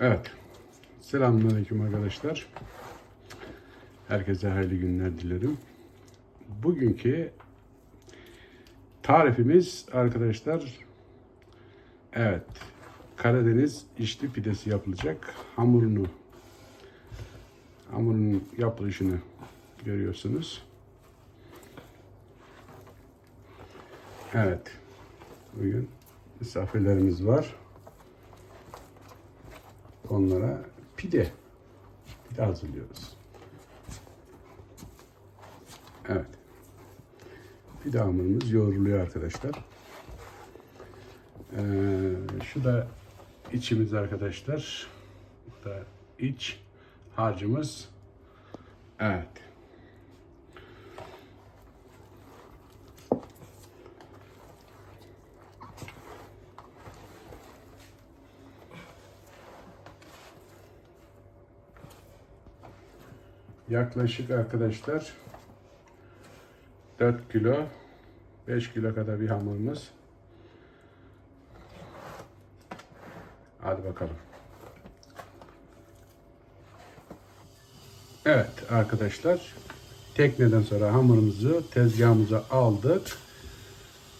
Evet. Selamünaleyküm arkadaşlar. Herkese hayırlı günler dilerim. Bugünkü tarifimiz arkadaşlar evet Karadeniz içli pidesi yapılacak. Hamurunu hamurun yapılışını görüyorsunuz. Evet. Bugün misafirlerimiz var onlara pide pide hazırlıyoruz. Evet. Pide hamurumuz yoğruluyor arkadaşlar. Ee, şu da içimiz arkadaşlar. Bu da iç harcımız. Evet. Yaklaşık arkadaşlar 4 kilo 5 kilo kadar bir hamurumuz. Hadi bakalım. Evet arkadaşlar tekneden sonra hamurumuzu tezgahımıza aldık.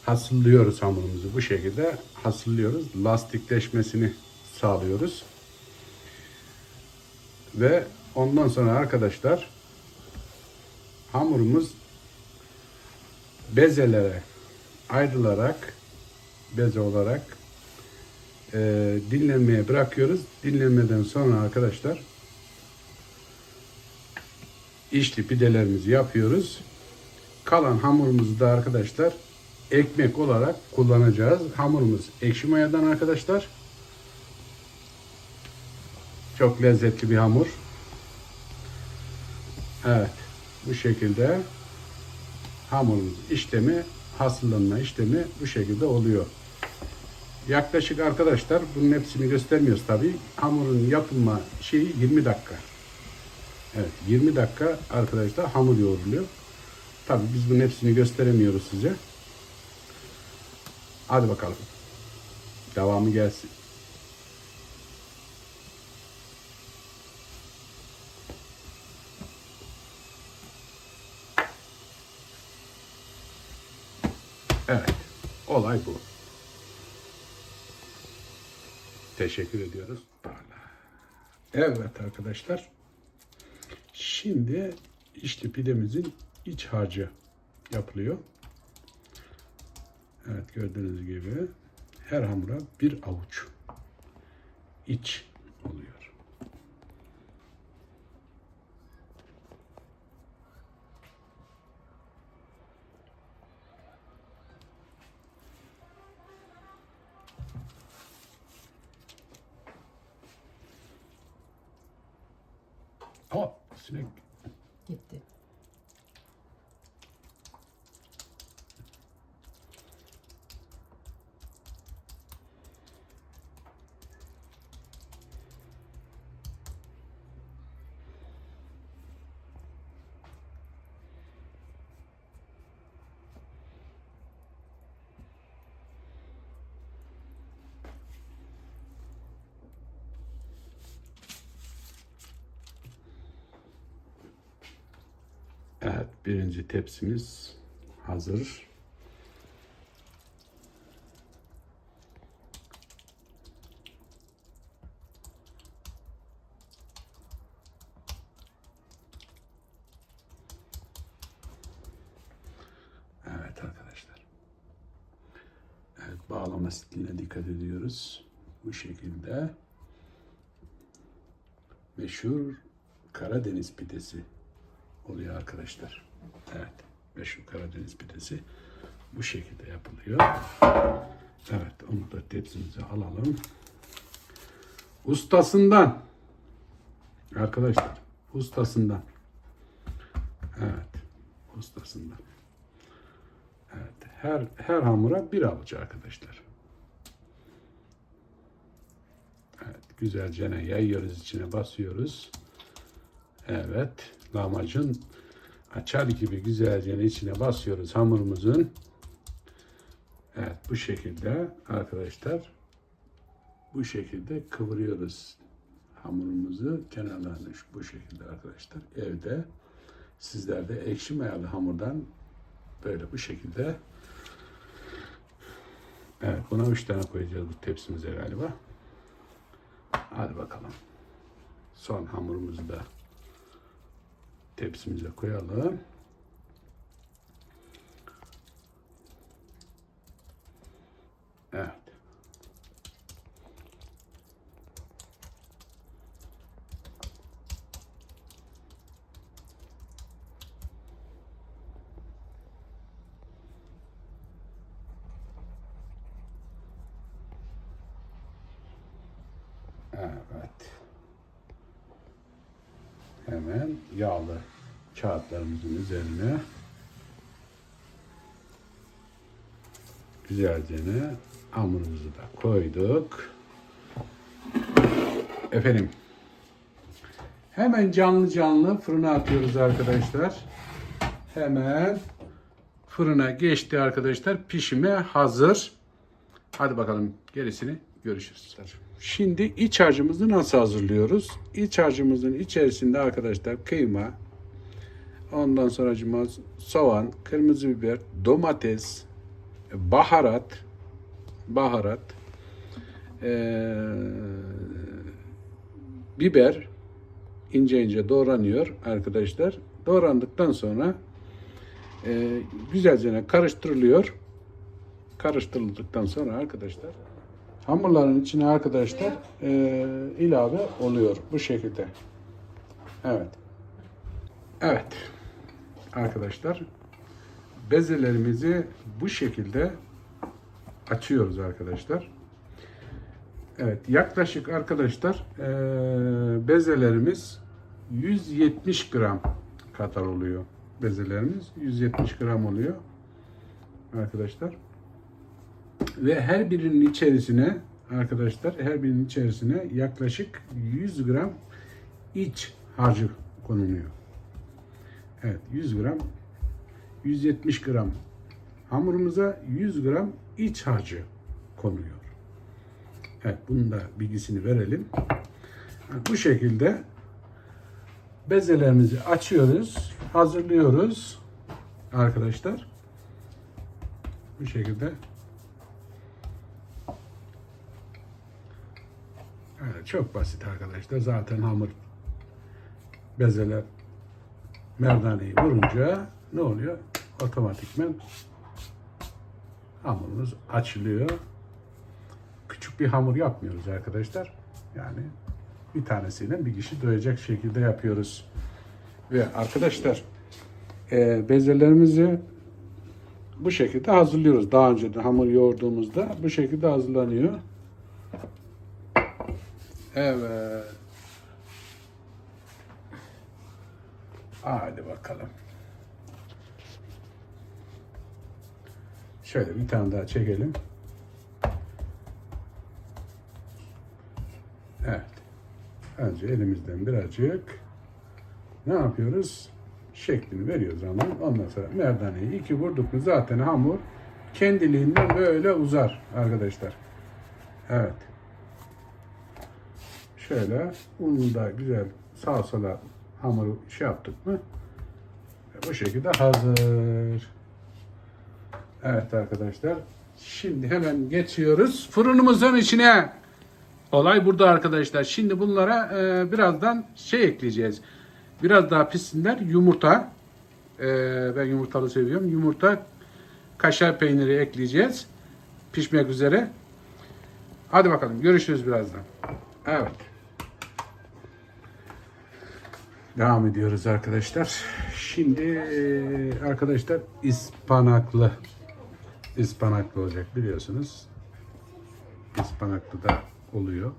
Hasıllıyoruz hamurumuzu bu şekilde hasıllıyoruz. Lastikleşmesini sağlıyoruz. Ve ondan sonra arkadaşlar hamurumuz bezelere ayrılarak beze olarak e, dinlenmeye bırakıyoruz. Dinlenmeden sonra arkadaşlar içli pidelerimizi yapıyoruz. Kalan hamurumuzu da arkadaşlar ekmek olarak kullanacağız. Hamurumuz ekşi mayadan arkadaşlar. Çok lezzetli bir hamur. Evet. Bu şekilde hamurumuz işlemi, hasıllanma işlemi bu şekilde oluyor. Yaklaşık arkadaşlar bunun hepsini göstermiyoruz tabi. Hamurun yapılma şeyi 20 dakika. Evet 20 dakika arkadaşlar hamur yoğruluyor. Tabi biz bunun hepsini gösteremiyoruz size. Hadi bakalım. Devamı gelsin. Evet. Olay bu. Teşekkür ediyoruz. Evet arkadaşlar. Şimdi işte pidemizin iç harcı yapılıyor. Evet gördüğünüz gibi her hamura bir avuç iç あ、しれ。っ言って。Birinci tepsimiz hazır. Evet arkadaşlar. Evet, bağlama stiline dikkat ediyoruz. Bu şekilde meşhur Karadeniz pidesi oluyor arkadaşlar. Evet. Meşhur Karadeniz pidesi bu şekilde yapılıyor. Evet. Onu da tepsimize alalım. Ustasından arkadaşlar ustasından evet ustasından evet her her hamura bir avuç arkadaşlar evet güzelce yayıyoruz içine basıyoruz Evet, lahmacun açar gibi güzelce içine basıyoruz hamurumuzun. Evet, bu şekilde arkadaşlar bu şekilde kıvırıyoruz. hamurumuzu kenarlarını bu şekilde arkadaşlar evde sizler de ekşi mayalı hamurdan böyle bu şekilde Evet buna üç tane koyacağız bu tepsimize galiba. Hadi bakalım. Son hamurumuzu da tepsimize koyalım. Evet. Evet. Hemen yağlı kağıtlarımızın üzerine güzelce hamurumuzu da koyduk. Efendim hemen canlı canlı fırına atıyoruz arkadaşlar. Hemen fırına geçti arkadaşlar. Pişime hazır. Hadi bakalım gerisini görüşürüz. Şimdi iç harcımızı nasıl hazırlıyoruz? İç harcımızın içerisinde arkadaşlar kıyma, ondan sonra soğan, kırmızı biber, domates, baharat, baharat, eee, biber ince ince doğranıyor arkadaşlar. Doğrandıktan sonra eee güzelce karıştırılıyor karıştırıldıktan sonra arkadaşlar hamurların içine arkadaşlar e, ilave oluyor bu şekilde. Evet. Evet. Arkadaşlar bezelerimizi bu şekilde açıyoruz arkadaşlar. Evet yaklaşık arkadaşlar e, bezelerimiz 170 gram kadar oluyor. Bezelerimiz 170 gram oluyor arkadaşlar. Ve her birinin içerisine arkadaşlar her birinin içerisine yaklaşık 100 gram iç harcı konuluyor. Evet 100 gram 170 gram hamurumuza 100 gram iç harcı konuyor. Evet bunun da bilgisini verelim. Bu şekilde bezelerimizi açıyoruz, hazırlıyoruz arkadaşlar. Bu şekilde Evet, çok basit arkadaşlar. Zaten hamur bezeler merdaneyi vurunca ne oluyor? Otomatikmen hamurumuz açılıyor. Küçük bir hamur yapmıyoruz arkadaşlar. Yani bir tanesiyle bir kişi doyacak şekilde yapıyoruz. Ve arkadaşlar e, bezelerimizi bu şekilde hazırlıyoruz. Daha önce de hamur yoğurduğumuzda bu şekilde hazırlanıyor. Evet. Hadi bakalım. Şöyle bir tane daha çekelim. Evet. Önce elimizden birazcık ne yapıyoruz? Şeklini veriyoruz hamurun. Ondan sonra merdaneyi iki vurduk mu zaten hamur kendiliğinden böyle uzar arkadaşlar. Evet. Şöyle unu da güzel sağa sola hamuru şey yaptık mı ve bu şekilde hazır. Evet arkadaşlar. Şimdi hemen geçiyoruz fırınımızın içine. Olay burada arkadaşlar. Şimdi bunlara e, birazdan şey ekleyeceğiz. Biraz daha pişsinler. Yumurta. E, ben yumurtalı seviyorum. Yumurta, kaşar peyniri ekleyeceğiz. Pişmek üzere. Hadi bakalım. Görüşürüz birazdan. Evet. Devam ediyoruz arkadaşlar. Şimdi e, arkadaşlar ispanaklı ispanaklı olacak biliyorsunuz. Ispanaklı da oluyor.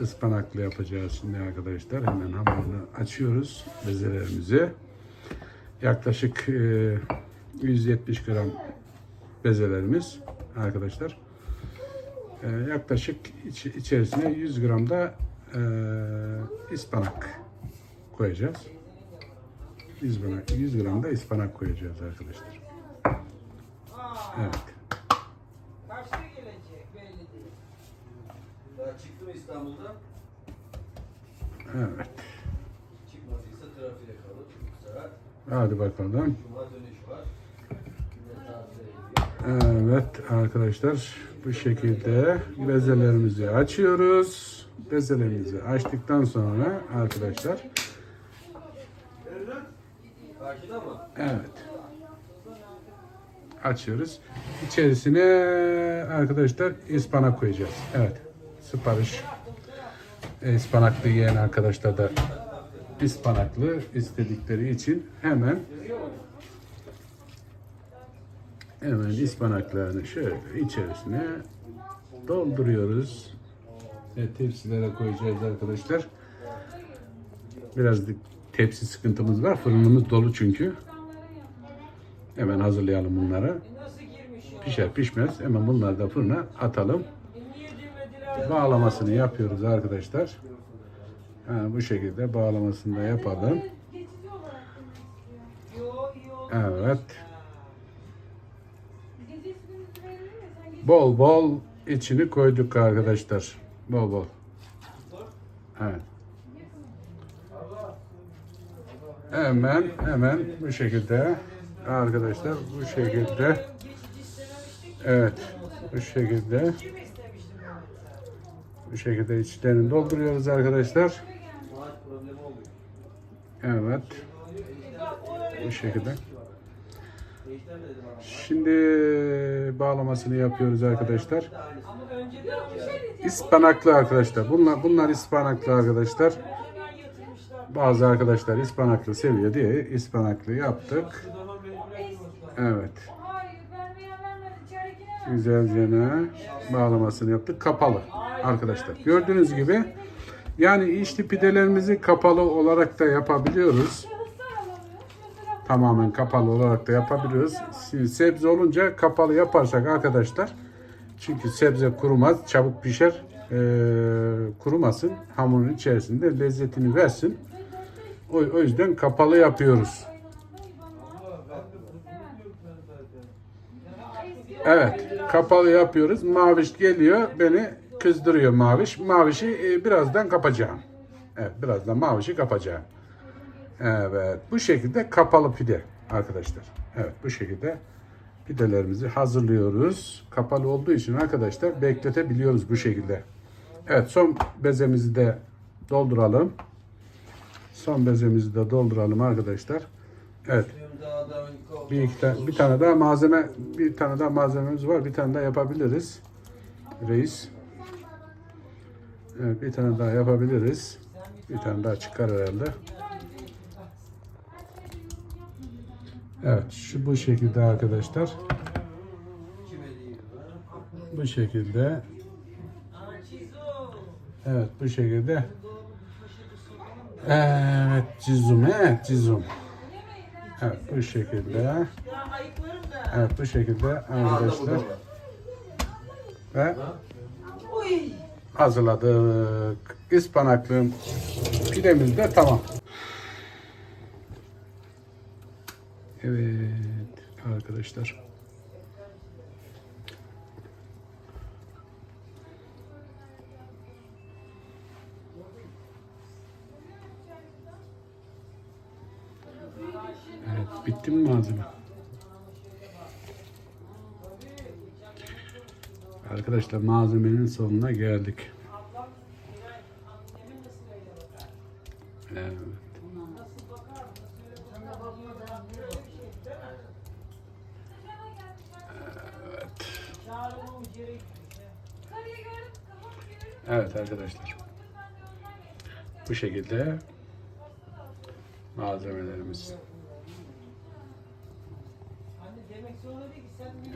Ispanaklı yapacağız şimdi arkadaşlar. Hemen hamurunu açıyoruz bezelerimizi. Yaklaşık e, 170 gram bezelerimiz arkadaşlar. E, yaklaşık iç- içerisine 100 gram da e, ıspanak koyacağız. 100 gram, 100 gram da ıspanak koyacağız arkadaşlar. Evet. Kaçta gelecek belli değil. Daha çıktım İstanbul'dan. Evet. Çıkmadıysa trafiğe kalır. Bu sefer Hadi bakalım. Cuma dönüş var. Güne tatile gidiyor. Evet arkadaşlar bu şekilde bezelerimizi açıyoruz. Bezelerimizi açtıktan sonra arkadaşlar evet açıyoruz. İçerisine arkadaşlar ıspanak koyacağız. Evet sipariş e, ıspanaklı yiyen arkadaşlar da ıspanaklı istedikleri için hemen hemen ıspanaklarını şöyle içerisine dolduruyoruz. Tepsilere koyacağız arkadaşlar. Biraz tepsi sıkıntımız var. Fırınımız dolu çünkü. Hemen hazırlayalım bunları. Pişer pişmez hemen bunları da fırına atalım. Bağlamasını yapıyoruz arkadaşlar. Ha, bu şekilde bağlamasını da yapalım. Evet. Bol bol içini koyduk arkadaşlar. Bol bol. Evet. Hemen hemen bu şekilde arkadaşlar bu şekilde evet bu şekilde bu şekilde içlerini dolduruyoruz arkadaşlar. Evet. Bu şekilde. Değişler mi dedim ama? Şimdi bağlamasını yapıyoruz arkadaşlar. İspanaklı arkadaşlar. Bunlar bunlar ispanaklı arkadaşlar. Bazı arkadaşlar ispanaklı seviyor diye ispanaklı yaptık. Evet. Güzelce bağlamasını yaptık. Kapalı arkadaşlar. Gördüğünüz gibi yani içli pidelerimizi kapalı olarak da yapabiliyoruz. Tamamen kapalı olarak da yapabiliyoruz. Şimdi sebze olunca kapalı yaparsak arkadaşlar çünkü sebze kurumaz, çabuk pişer. Ee, kurumasın. Hamurun içerisinde lezzetini versin. O, o yüzden kapalı yapıyoruz. Evet, kapalı yapıyoruz. Maviş geliyor, beni kızdırıyor Maviş. Maviş'i e, birazdan kapacağım. Evet, birazdan Maviş'i kapacağım. Evet, bu şekilde kapalı pide arkadaşlar. Evet, bu şekilde pidelerimizi hazırlıyoruz. Kapalı olduğu için arkadaşlar bekletebiliyoruz bu şekilde. Evet, son bezemizi de dolduralım. Son bezemizi de dolduralım arkadaşlar. Evet, bir iki tane, bir tane daha malzeme, bir tane daha malzememiz var. Bir tane daha yapabiliriz. Reis. Evet, bir tane daha yapabiliriz. Bir tane daha çıkar herhalde. Evet, şu bu şekilde arkadaşlar. Bu şekilde. Evet, bu şekilde. Evet, cizum, evet, cizum. Evet, bu şekilde. Evet, bu şekilde arkadaşlar. Ve hazırladık. Ispanaklı pidemiz de tamam. Evet arkadaşlar. Evet, bitti mi malzeme? Arkadaşlar malzemenin sonuna geldik. Evet. karıyı gördüm. Kafamı çevirdim. Evet arkadaşlar. Bu şekilde malzemelerimiz.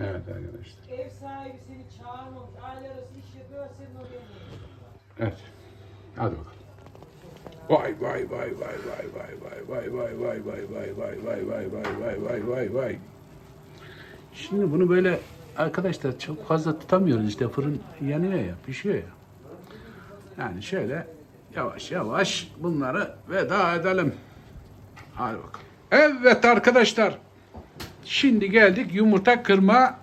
Evet arkadaşlar. ev sahibi seni çağırmamış, aile arası iş yapıyor, senin oraya. Evet. Hadi bakalım. Vay vay vay vay vay vay vay vay vay vay vay vay vay vay vay vay vay vay vay. Şimdi bunu böyle arkadaşlar çok fazla tutamıyoruz işte fırın yanıyor ya pişiyor ya. Yani şöyle yavaş yavaş bunları veda edelim. Hadi bakalım. Evet arkadaşlar. Şimdi geldik yumurta kırma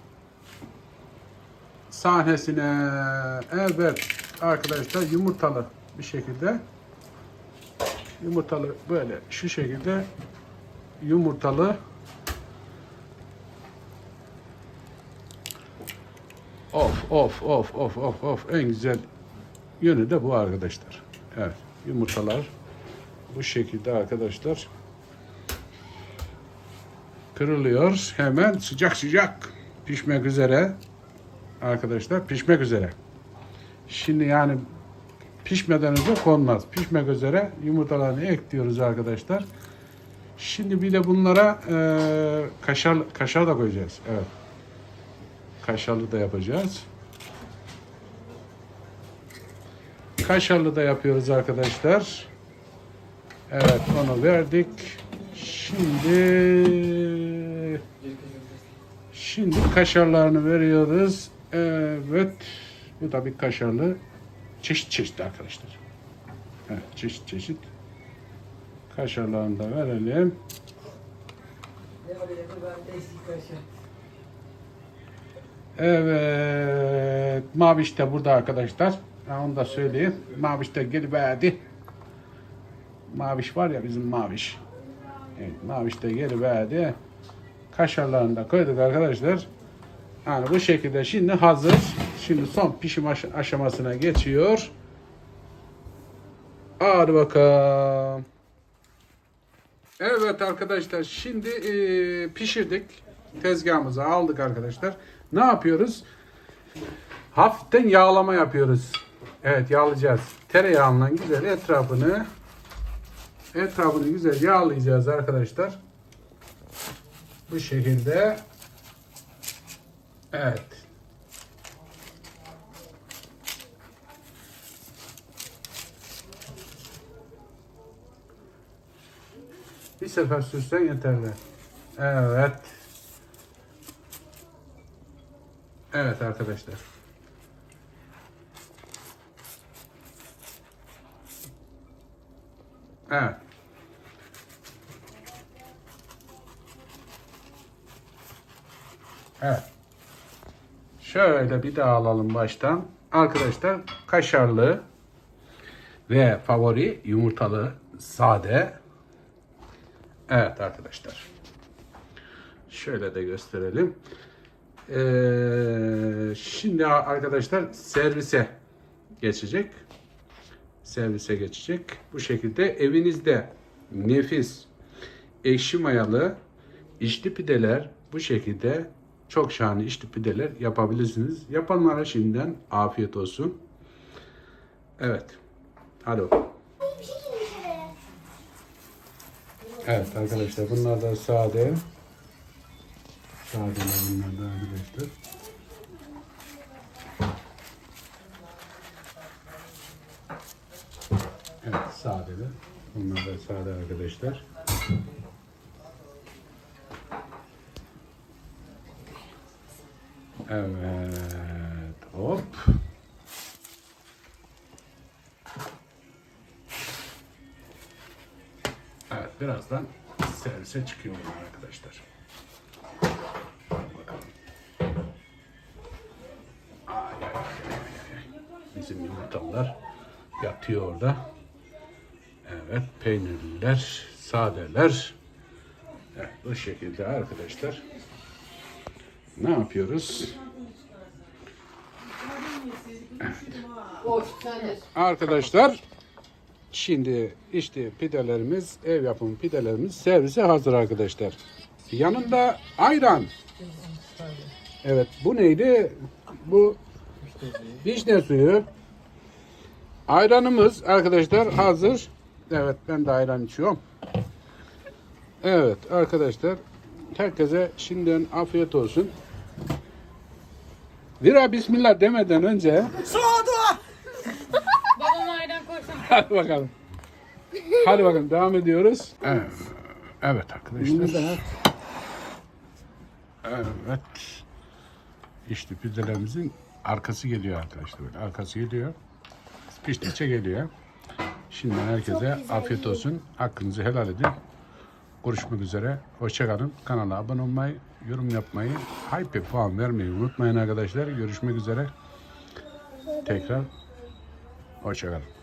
sahnesine. Evet arkadaşlar yumurtalı bir şekilde Yumurtalı böyle şu şekilde yumurtalı Of of of of of of en güzel yönü de bu arkadaşlar. Evet yumurtalar bu şekilde arkadaşlar kırılıyor. Hemen sıcak sıcak pişmek üzere arkadaşlar pişmek üzere. Şimdi yani pişmeden önce konmaz. Pişmek üzere yumurtalarını ekliyoruz arkadaşlar. Şimdi bir de bunlara eee kaşar kaşar da koyacağız. Evet. Kaşarlı da yapacağız. Kaşarlı da yapıyoruz arkadaşlar. Evet onu verdik. Şimdi şimdi kaşarlarını veriyoruz. Evet. Bu da bir kaşarlı. Çeşit çeşit arkadaşlar. Evet, çeşit çeşit. Kaşarlarını da verelim. Evet. Maviş de burada arkadaşlar. Ha, onu da söyleyeyim. Maviş de geliverdi. Maviş var ya bizim Maviş. Evet, Maviş de geliverdi. Kaşarlarını da koyduk arkadaşlar. Yani bu şekilde şimdi hazır. Şimdi son pişim aş- aşamasına geçiyor. Hadi bakalım. Evet arkadaşlar şimdi e, pişirdik. Tezgahımıza aldık arkadaşlar. Ne yapıyoruz? Hafiften yağlama yapıyoruz. Evet yağlayacağız. Tereyağından güzel etrafını etrafını güzel yağlayacağız arkadaşlar. Bu şekilde. Evet. Bir sefer sürsen yeterli. Evet. Evet arkadaşlar. Evet. Evet. Şöyle bir daha alalım baştan. Arkadaşlar kaşarlı ve favori yumurtalı sade. Evet arkadaşlar. Şöyle de gösterelim. Ee, şimdi arkadaşlar servise geçecek. Servise geçecek. Bu şekilde evinizde nefis ekşi mayalı içli pideler bu şekilde çok şahane içli pideler yapabilirsiniz. Yapanlara şimdiden afiyet olsun. Evet. Hadi. Evet arkadaşlar bunlar da sade. Sadeler bunlar da arkadaşlar. Sadeler. Bunlar da sade arkadaşlar. Evet. Hop. Evet birazdan servise çıkıyor arkadaşlar. Bizim yumurtalar yatıyor orada. Evet peynirliler, sadeler. Evet, bu şekilde arkadaşlar. Ne yapıyoruz? Arkadaşlar şimdi işte pidelerimiz, ev yapımı pidelerimiz servise hazır arkadaşlar. Yanında ayran. Evet bu neydi? Bu vişne suyu. Ayranımız arkadaşlar hazır. Evet ben de ayran içiyorum. Evet arkadaşlar herkese şimdiden afiyet olsun. Vira bismillah demeden önce Babam ayran koysun. hadi bakalım. Hadi bakalım devam ediyoruz. Evet, evet arkadaşlar. Evet. İşte pidelerimizin arkası geliyor arkadaşlar. Böyle arkası geliyor. Piştikçe geliyor. Şimdiden herkese afiyet olsun. Hakkınızı helal edin. Görüşmek üzere. Hoşçakalın. Kanala abone olmayı, yorum yapmayı, hype puan vermeyi unutmayın arkadaşlar. Görüşmek üzere. Tekrar hoşçakalın.